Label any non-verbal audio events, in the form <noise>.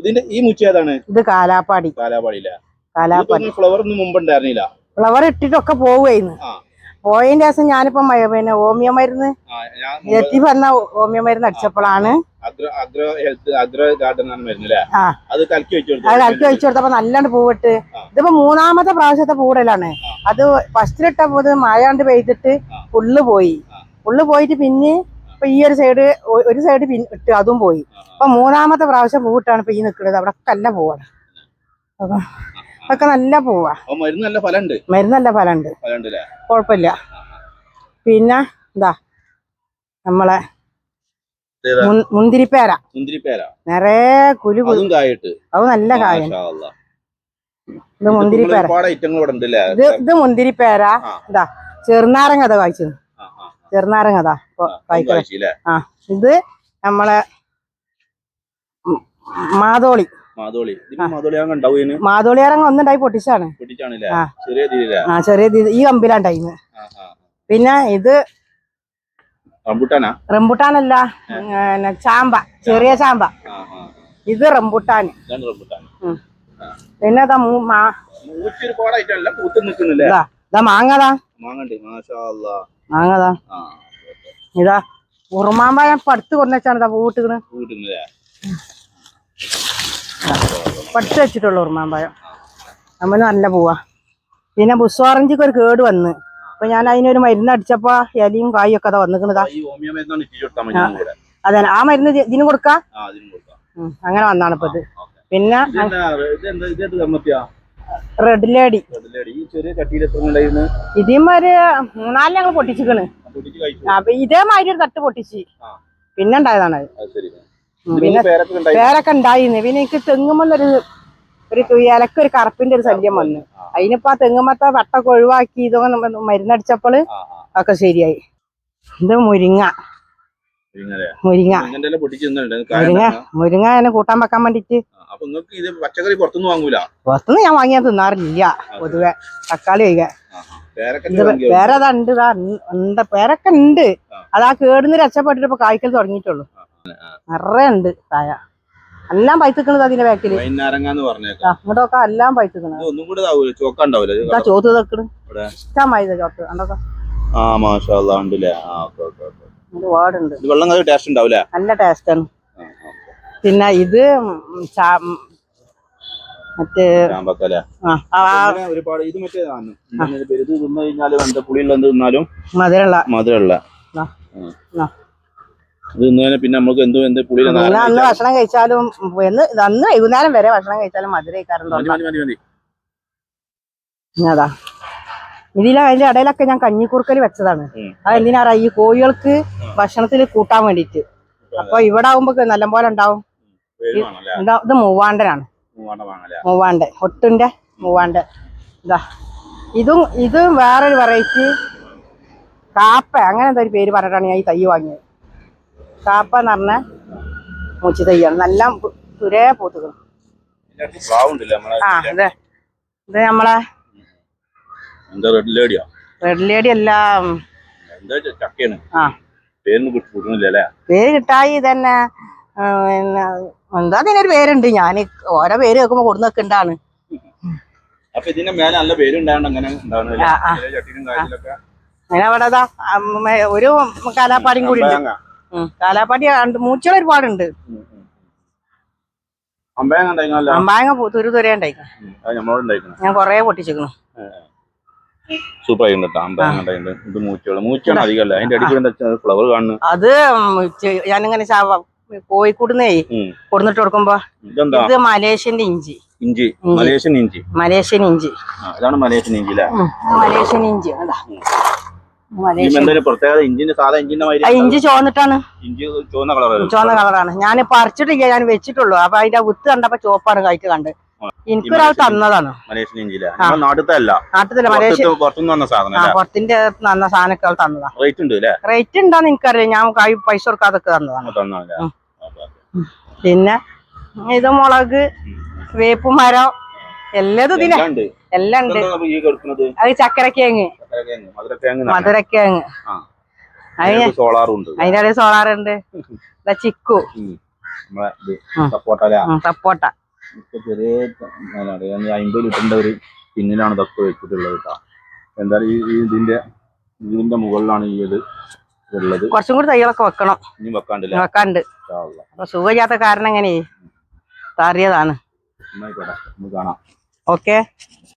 ഇതിന്റെ ഈ മുച്ച ഏതാണ്? ഇത് കാലാപ്പാടി. കാലാപ്പാടി. ഫ്ലവർ ഒന്നും മുമ്പ് ഉണ്ടായിരുന്നില്ല. ഫ്ലവർ ഇട്ടിട്ടൊക്കെ പോവുകയായിരുന്നു. പോയതിന്റെ ദിവസം ഞാനിപ്പോ പിന്നെ ഹോമിയോ മരുന്ന് എത്തി പറഞ്ഞ ഹോമിയോ മരുന്ന് അടിച്ചപ്പോഴാണ്. അത് കലക്കി വെച്ചു കൊടുത്തപ്പോ നല്ലോണ്ട് പൂവിട്ട്. ഇതിപ്പോ മൂന്നാമത്തെ പ്രാവശ്യത്തെ പൂടലാണ്. അത് ഫസ്റ്റിലിട്ട ഫസ്റ്റിലിട്ടപ്പോ മഴ കൊണ്ട് പെയ്തിട്ട്. ഫുള്ള് പോയി. ഫുള്ള് പോയിട്ട് പിന്നെ ഇപ്പൊ ഈ ഒരു സൈഡ് ഒരു സൈഡ് ഇട്ട് അതും പോയി. അപ്പൊ മൂന്നാമത്തെ പ്രാവശ്യം പൂവിട്ടാണ് ഇപ്പൊ ഈ നിൽക്കുന്നത് അവിടെ നല്ല പൂവാണ് അപ്പൊ ഒക്കെ നല്ല പൂവാ. മരുന്നല്ല മരുന്ന് നല്ല ഫലം ഉണ്ട് മരുന്ന് നല്ല ഫലമുണ്ട് കുഴപ്പമില്ല. പിന്നെ എന്താ നമ്മളെ മുന്തിരിപ്പേര. മുന്തിരിപ്പേര. നിറയെ കുലു അത് നല്ല കാര്യം. ഇത് മുന്തിരിപ്പേര. ഇത് ഇത് മുന്തിരിപ്പേര. എന്താ ചെറുനാരങ്ങ അത് കായ്ച്ചു ആ, ആ, ആ. ഇത് നമ്മളെ മാതോളി. മാതോളി. മാതോളിയാരങ്ങ ഒന്നുണ്ടായി പൊട്ടിച്ചാണ്. ആ. ചെറിയ ഈ കമ്പിലാണ്ടായിന്ന് പിന്നെ ഇത് റംബുട്ടാനല്ല ചാമ്പ. ചെറിയ ചാമ്പ. ഇത് റംബുട്ടാന്. പിന്നെ ഇതാ മാങ്ങതാ. മാങ്ങതാ? ഇതാ ഉറുമാമ്പഴം പടുത്ത് കൊണ്ടുവച്ചാണ് പൂട്ടുന്നില്ലേ പടുത്ത് വെച്ചിട്ടുള്ളു ഉറുമാമ്പായം നമ്മൾ നല്ല പൂവാ. പിന്നെ ബുസ്വാറഞ്ചിക്ക് ഒരു കേട് വന്ന്. അപ്പൊ ഞാൻ അതിനൊരു മരുന്ന് അടിച്ചപ്പോ ഇലയും കായും ഒക്കെ അതാ വന്നിക്കണതാ അതെ ആ മരുന്ന് ഇതിനും കൊടുക്കാ? അങ്ങനെ വന്നാണ് ഇപ്പൊ ഇത്. പിന്നെ റെഡ് ലേഡി ഇതേമാതിരി മൂന്നാൽ ഞങ്ങൾ പൊട്ടിച്ചിക്കണ്. അപ്പൊ ഇതേമാതിരി ഒരു തട്ട് പൊട്ടിച്ച്. പിന്നെ ഉണ്ടായതാണ് പിന്നെ പേരൊക്കെ ഉണ്ടായിരുന്നു പിന്നെ എനിക്ക് തെങ്ങുമെന്നൊരു ഒരു ഇലക്ക് ഒരു കറുപ്പിന്റെ ഒരു ശല്യം വന്ന്. അതിനിപ്പോ ആ തെങ്ങുമത്തെ വട്ടൊക്കെ ഒഴിവാക്കി ഇതൊക്കെ മരുന്നടിച്ചപ്പോൾ മരുന്നടിച്ചപ്പോൾ ഒക്കെ ശരിയായി. ഇത് മുരിങ്ങ. മുരിങ്ങ. മുരിങ്ങ. മുരിങ്ങ അതിനെ കൂട്ടാൻ വെക്കാൻ വേണ്ടിട്ട്. പച്ചക്കറി പുറത്തുനിന്ന് വാങ്ങൂല? പുറത്തുനിന്ന് ഞാൻ വാങ്ങിയാൽ തിന്നാറില്ല. പൊതുവെ തക്കാളി ഇത് വേറെ അതാ ഉണ്ട് ഉണ്ട് പേരൊക്കെ ഉണ്ട് ആ. അതാ കേടുന്ന് രക്ഷപ്പെട്ടിട്ട് ഇപ്പൊ കായ്ക്കൽ തുടങ്ങിയിട്ടുള്ളൂ. നിറയെ ഉണ്ട് കായ. എല്ലാം പൈത്തുക്കണത് അതിന്റെ ബാക്കിൽ. അങ്ങോട്ടൊക്കെ ആ, എല്ലാം പൈത്തുക്കണം ചോത്ത് തെക്കണ്. ഇഷ്ടമായി ചോത്ത്. കണ്ടൊക്കെ? ആ മാഷാ ഉണ്ടല്ലേ? ആ ഓക്കെ ഓക്കെ. ഒരുപാടുണ്ട് വെള്ളം ടേസ്റ്റ് ഉണ്ടാവൂലേ? നല്ല ടേസ്റ്റാണ്. പിന്നെ ഇത് മറ്റേ ഒരുപാട് ഇത് ഇത് പേര്? ഇത് തിന്നു കഴിഞ്ഞാലും എന്താ പുളിയുള്ള എന്ത് തിന്നാലും മധുരമുള്ള. മധുരമുള്ള. ആ. ഇത് തിന്നതിന് പിന്നെ നമുക്ക് എന്തോ എന്ത് പുളി അന്ന് ഭക്ഷണം കഴിച്ചാലും എന്ന് അന്ന് വൈകുന്നേരം വരെ ഭക്ഷണം കഴിച്ചാലും മധുര കഴിക്കാറുണ്ട് അതാ. ഇതിലെ അതിന്റെ ഇടയിലൊക്കെ ഞാൻ കഞ്ഞിക്കുറുക്കൽ വെച്ചതാണ്. അതെന്തിനാറ അത് ഈ കോഴികൾക്ക് ഭക്ഷണത്തിൽ കൂട്ടാൻ വേണ്ടിയിട്ട്. അപ്പൊ ഇവിടെ ആവുമ്പോ നല്ലപോലെ ഉണ്ടാവും. പേര് വേണമല്ലേ എന്താ ഇത് മൂവാണ്ടനാണ്. മൂവാണ്ട ഒട്ടിന്റെ മൂവാണ്ട്. ഇതാ. ഇതും ഇത് വേറൊരു വെറൈറ്റി കാപ്പ അങ്ങനെ എന്തോ ഒരു പേര് പറഞ്ഞിട്ടാണ് ഞാൻ ഈ തൈ വാങ്ങിയത്. കാപ്പ എന്ന് പറഞ്ഞ മൂച്ചി തൈയാണ്. നല്ല തുരേ പൂത്തുകൾ. ആ അതെ. ഇത് നമ്മളെ റെഡ് ലേഡിയോ റെഡ് ലേഡി ചക്കയാണ്? ആ. പേര് കിട്ടായി തന്നെ എന്താ അതിനൊരു പേരുണ്ട്. ഞാൻ ഓരോ പേര് വെക്കുമ്പോ കൊടുന്ന് വെക്കണ്ടാണ് അങ്ങനെ അവിടെ ഒരു കാലാപ്പാടിയും കൂടി ഉണ്ട്. കാലാപ്പാടി മൂച്ചുകൾ ഒരുപാടുണ്ട്. അമ്പയങ്ങ തുരു തുരേ അത് നമ്മളോട് ഉണ്ടായിരുന്നു ഞാൻ കൊറേ പൊട്ടിച്ചിരിക്കണു സൂപ്പർ ആയിട്ടുണ്ട് കേട്ടോ ഇത് മൂച്ചകൾ. മൂച്ചാണ് അധികമല്ല? അതിന്റെ അടിയിൽ ഫ്ലവർ കാണുന്നു? അത് ഞാനിങ്ങനെ കോഴിക്കൂടുന്നേ. കൊടുന്നിട്ട് കൊടുക്കുമ്പോ ഇത് മലേഷ്യന്റെ ഇഞ്ചി. ഇഞ്ചി. മലേഷ്യൻ ഇഞ്ചി. മലേഷ്യൻ ഇഞ്ചി. അതാണ് മലേഷ്യൻ ഇഞ്ചി അല്ലേ മലേഷ്യൻ ഇഞ്ചി. അതാ. ഇഞ്ചി ചോന്നിട്ടാണ് ഇഞ്ചി ചോന്ന ചുവന്ന കളറാണ്. ഞാൻ പറിച്ചിട്ടില്ല ഞാൻ വെച്ചിട്ടുള്ളൂ. അപ്പൊ അതിന്റെ വിത്ത് കണ്ടപ്പോ ചോപ്പാണ് കഴിച്ച് കണ്ട്. എനിക്കൊരാൾ തന്നതാണ്. മലേഷ്യൻ ഇഞ്ചിയില്ല നമ്മുടെ നാട്ടിലത്തെ അല്ല. നാട്ടിലെ മലേഷ്യ പുറത്തുനിന്ന് വന്ന സാധനം പുറത്തിന്റെ സാധനമൊക്കെ റേറ്റ് ഉണ്ട് അല്ലേ? റേറ്റ് ഉണ്ടാന്ന് എനിക്കറിയാം ഞാൻ പൈസ കൊടുക്കാതൊക്കെ തന്നതാണ്. പിന്നെ ഇത് മുളക് വേപ്പ് മരം ഇതിനെ. എല്ലാം ഉണ്ട്. അത് ചക്കരക്കിഴങ്ങ്, മധുരക്കിഴങ്ങ് അതിന്റെ സോളാറുണ്ട്. സോളാർ <laughs> ഉണ്ട് ഇതാ ചിക്കു സപ്പോട്ട. ഇപ്പൊ ചെറിയ എന്താ പറയാ ഈ അമ്പത് ലിറ്ററിന്റെ ഒരു പിന്നിലാണ് ഇതൊക്കെ വെച്ചിട്ടുള്ളത് കേട്ടോ എന്തായാലും ഈ ഇതിന്റെ ഇതിന്റെ മുകളിലാണ് ഈ ഇത് ഉള്ളത്. കുറച്ചും കൂടി തൈകളൊക്കെ വെക്കണം. ഇനി വെക്കാണ്ടില്ല? വെക്കാണ്ട്. അപ്പൊ സുഖമില്ലാത്ത കാരണം എങ്ങനെ താറിയതാണ്. കാണാം. ഓക്കെ.